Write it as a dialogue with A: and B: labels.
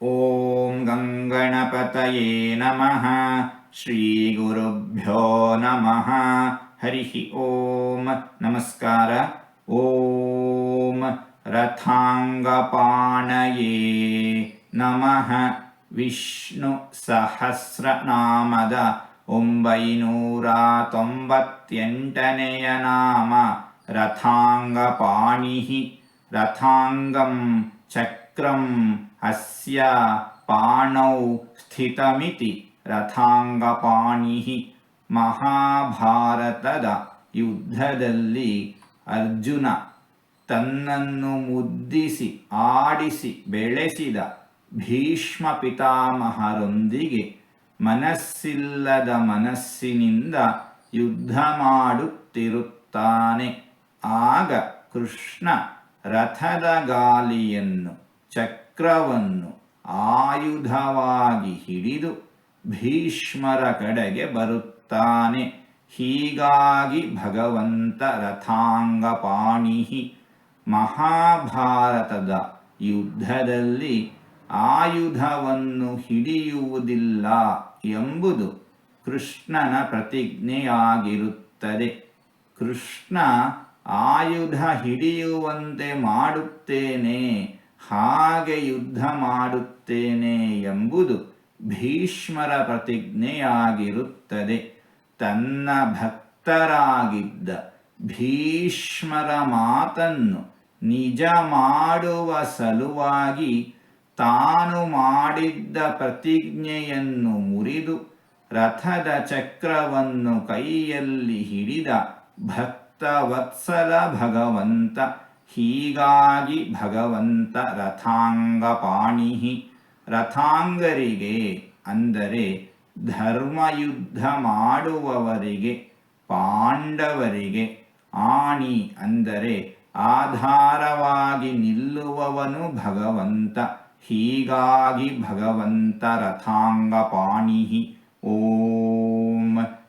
A: ॐ गङ्गणपतये नमः श्रीगुरुभ्यो नमः हरिः ॐ नमस्कार ॐ रथाङ्गपाणये नमः ವಿಷ್ಣು ಒಂಬೈನೂರ ತೊಂಬತ್ತೆಂಟನೆಯ ನಾಮ ರಥಾಂಗಪಾಣಿ ರಥಾಂಗಂ ಚಕ್ರಂ ಅಸ್ಯ ಪಾಣೌ ಸ್ಥಿತಮಿತಿ ರಥಾಂಗಪಾಣಿ ಮಹಾಭಾರತದ ಯುದ್ಧದಲ್ಲಿ ಅರ್ಜುನ ತನ್ನನ್ನು ಮುದ್ದಿಸಿ ಆಡಿಸಿ ಬೆಳೆಸಿದ ಭೀಷ್ಮ ಪಿತಾಮಹರೊಂದಿಗೆ ಮನಸ್ಸಿಲ್ಲದ ಮನಸ್ಸಿನಿಂದ ಯುದ್ಧ ಮಾಡುತ್ತಿರುತ್ತಾನೆ. ಆಗ ಕೃಷ್ಣ ರಥದ ಗಾಲಿಯನ್ನು ಚಕ್ರವನ್ನು ಆಯುಧವಾಗಿ ಹಿಡಿದು ಭೀಷ್ಮರ ಕಡೆಗೆ ಬರುತ್ತಾನೆ. ಹೀಗಾಗಿ ಭಗವಂತ ರಥಾಂಗಪಾಣಿ ಮಹಾಭಾರತದ ಯುದ್ಧದಲ್ಲಿ ಆಯುಧವನ್ನು ಹಿಡಿಯುವುದಿಲ್ಲ ಎಂಬುದು ಕೃಷ್ಣನ ಪ್ರತಿಜ್ಞೆಯಾಗಿರುತ್ತದೆ. ಕೃಷ್ಣ ಆಯುಧ ಹಿಡಿಯುವಂತೆ ಮಾಡುತ್ತೇನೆ, ಹಾಗೆ ಯುದ್ಧ ಮಾಡುತ್ತೇನೆ ಎಂಬುದು ಭೀಷ್ಮರ ಪ್ರತಿಜ್ಞೆಯಾಗಿರುತ್ತದೆ. ತನ್ನ ಭಕ್ತರಾಗಿದ್ದ ಭೀಷ್ಮರ ಮಾತನ್ನು ನಿಜ ಮಾಡುವ ಸಲುವಾಗಿ ತಾನು ಮಾಡಿದ್ದ ಪ್ರತಿಜ್ಞೆಯನ್ನು ಮುರಿದು ರಥದ ಚಕ್ರವನ್ನು ಕೈಯಲ್ಲಿ ಹಿಡಿದ ಭಕ್ತ ವತ್ಸಲ ಭಗವಂತ ಹೀಗಾಗಿ ಭಗವಂತ ರಥಾಂಗಪಾಣಿ ರಥಾಂಗರಿಗೆ ಅಂದರೆ ಧರ್ಮಯುದ್ಧ ಮಾಡುವವರಿಗೆ, ಪಾಂಡವರಿಗೆ ಆಣಿ ಅಂದರೆ ಆಧಾರವಾಗಿ ನಿಲ್ಲುವವನು ಭಗವಂತ, ಹೀಗಾಗಿ ಭಗವಂತ ರಥಾಂಗಪಾಣಿ ಓಂ.